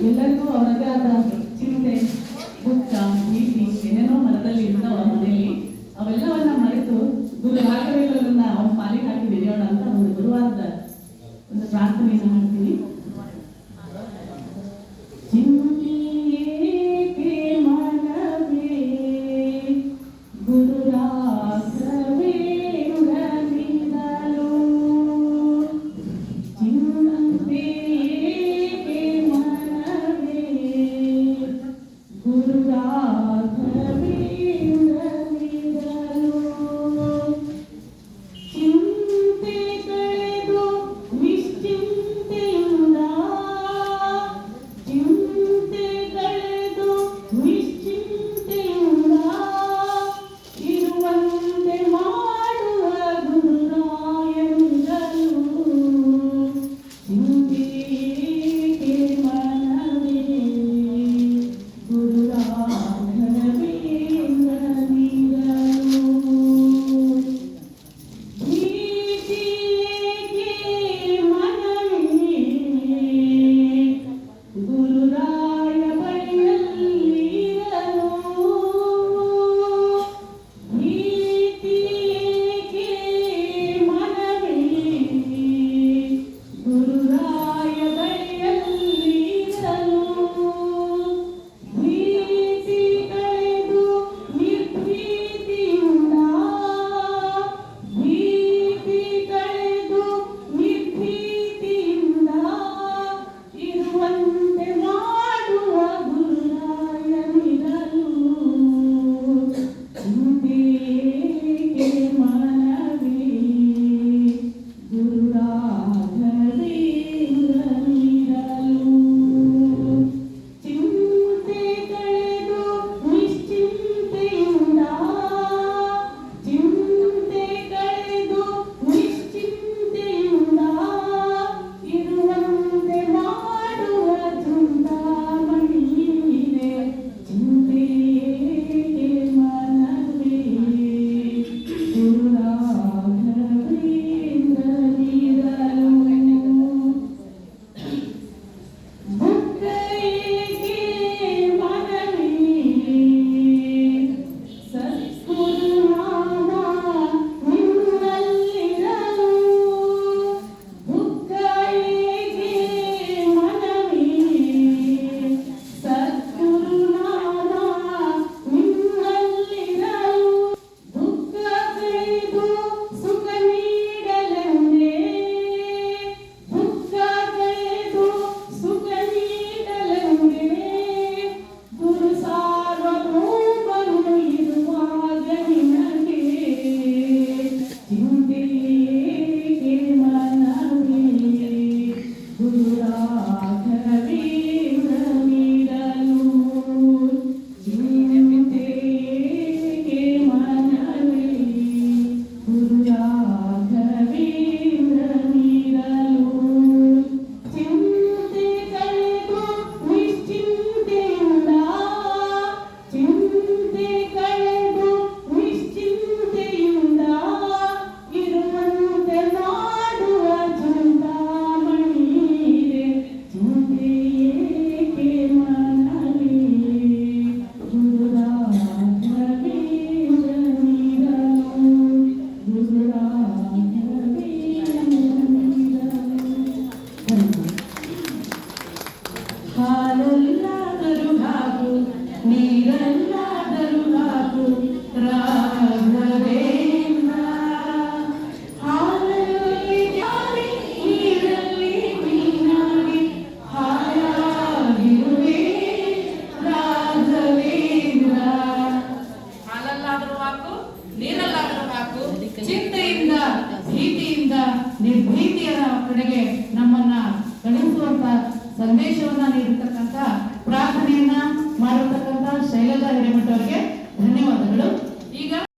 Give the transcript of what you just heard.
ಎಲ್ಲರಿಗೂ ಅವರದೇ ಆದ ಚಿಂತೆ ದುಃಖ ಭೀತಿ ಏನೇನೋ ಮನದಲ್ಲಿ ಇರ್ತಾವ ಮನೆಯಲ್ಲಿ ಅವೆಲ್ಲವನ್ನ ಮರೆತು ನಿರ್ಭೀತಿಯ ಕಡೆಗೆ ನಮ್ಮನ್ನ ಕಳುಹಿಸುವಂತ ಸಂದೇಶವನ್ನ ನೀಡತಕ್ಕಂತ ಪ್ರಾರ್ಥನೆಯನ್ನ ಮಾಡಿರ್ತಕ್ಕಂಥ ಶೈಲಜಾ ಹಿರೇಮಠ ಅವರಿಗೆ